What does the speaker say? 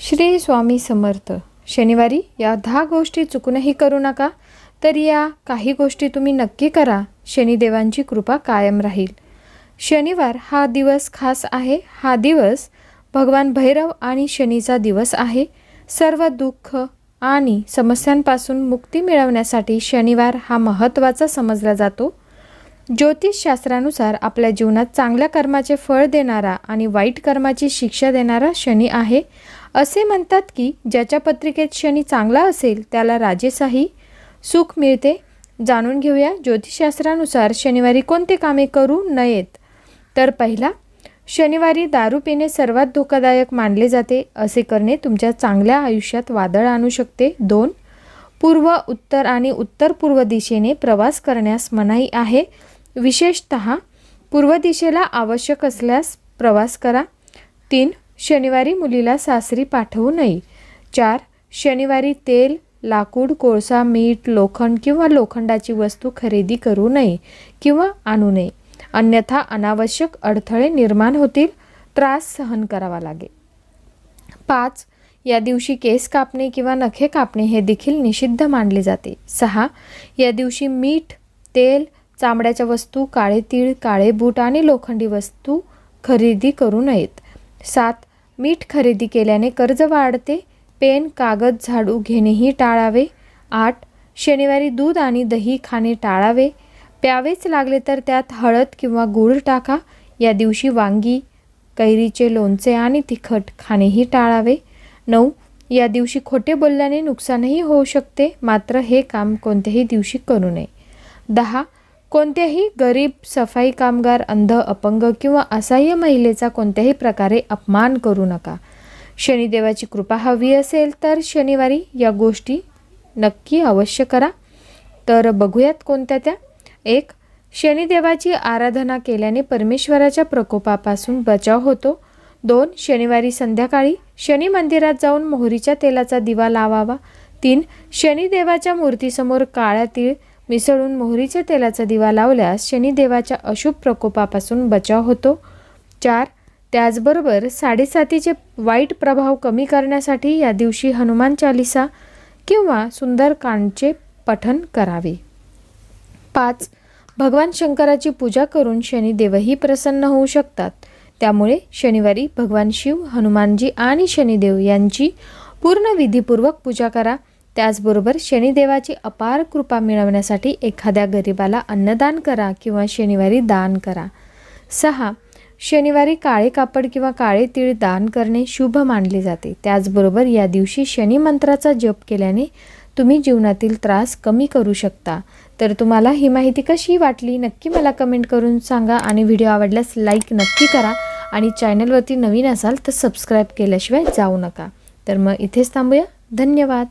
श्री स्वामी समर्थ शनिवारी या दहा गोष्टी चुकूनही करू नका तर या काही गोष्टी तुम्ही नक्की करा शनिदेवांची कृपा कायम राहील. शनिवार हा दिवस खास आहे हा दिवस भगवान भैरव आणि शनीचा दिवस आहे. सर्व दुःख आणि समस्यांपासून मुक्ती मिळवण्यासाठी शनिवार हा महत्त्वाचा समजला जातो. ज्योतिषशास्त्रानुसार आपल्या जीवनात चांगल्या कर्माचे फळ देणारा आणि वाईट कर्माची शिक्षा देणारा शनी आहे. असे म्हणतात की ज्याच्या पत्रिकेत शनी चांगला असेल त्याला राजेशाही सुख मिळते. जाणून घेऊया ज्योतिषशास्त्रानुसार शनिवारी कोणते कामे करू नयेत? तर पहिला शनिवारी दारू पिणे सर्वात धोकादायक मानले जाते असे करणे तुमच्या चांगल्या आयुष्यात वादळ आणू शकते. दोन पूर्व उत्तर आणि उत्तर पूर्व दिशेने प्रवास करण्यास मनाई आहे. विशेषत पूर्व दिशेला आवश्यक असल्यास प्रवास करा. तीन शनिवारी मुलीला सासरी पाठवू नये. चार शनिवारी तेल लाकूड कोळसा मीठ लोखंड किंवा लोखंडाची वस्तू खरेदी करू नये किंवा आणू नये. अन्यथा अनावश्यक अडथळे निर्माण होतील त्रास सहन करावा लागेल. पाच या दिवशी केस कापणे किंवा नखे कापणे हे देखील निषिद्ध मानले जाते. सहा या दिवशी मीठ तेल चामड्याच्या वस्तू काळे तीळ काळे बूट आणि लोखंडी वस्तू खरेदी करू नयेत. सात मीठ खरेदी केल्याने कर्ज वाढते पेन कागद झाडू घेणेही टाळावे. आठ शनिवारी दूध आणि दही खाणे टाळावे. प्यावेच लागले तर त्यात हळद किंवा गूळ टाका. या दिवशी वांगी कैरीचे लोणचे आणि तिखट खाणेही टाळावे. नऊ या दिवशी खोटे बोलल्याने नुकसानही होऊ शकते मात्र हे काम कोणत्याही दिवशी करू नये. दहा कोणत्याही गरीब सफाई कामगार अंध अपंग किंवा असहाय्य महिलेचा कोणत्याही प्रकारे अपमान करू नका. शनिदेवाची कृपा हवी असेल तर शनिवारी या गोष्टी नक्की अवश्य करा. तर बघूयात कोणत्या त्या. एक शनिदेवाची आराधना केल्याने परमेश्वराच्या प्रकोपापासून बचाव होतो. दोन शनिवारी संध्याकाळी शनी मंदिरात जाऊन मोहरीच्या तेलाचा दिवा लावावा. तीन शनिदेवाच्या मूर्तीसमोर काळ्या तीळ मिसळून मोहरीच्या तेलाचा दिवा लावल्यास शनिदेवाच्या अशुभ प्रकोपापासून बचाव होतो. चार त्याचबरोबर साडेसातीचे वाईट प्रभाव कमी करण्यासाठी या दिवशी हनुमान चालिसा किंवा सुंदरकांडचे पठन करावे. पाच भगवान शंकराची पूजा करून शनिदेवही प्रसन्न होऊ शकतात. त्यामुळे शनिवारी भगवान शिव हनुमानजी आणि शनिदेव यांची पूर्ण विधीपूर्वक पूजा करा. त्याचबरोबर शनिदेवाची अपार कृपा मिळवण्यासाठी एखाद्या गरिबाला अन्नदान करा किंवा शनिवारी दान करा. सहा शनिवारी काळे कापड किंवा काळे तीळ दान करणे शुभ मानले जाते. त्याचबरोबर या दिवशी शनी मंत्राचा जप केल्याने तुम्ही जीवनातील त्रास कमी करू शकता. तर तुम्हाला ही माहिती कशी वाटली नक्की मला कमेंट करून सांगा आणि व्हिडिओ आवडल्यास लाईक नक्की करा आणि चॅनलवरती नवीन असाल तर सबस्क्राईब केल्याशिवाय जाऊ नका. तर मग इथेच थांबूया. धन्यवाद.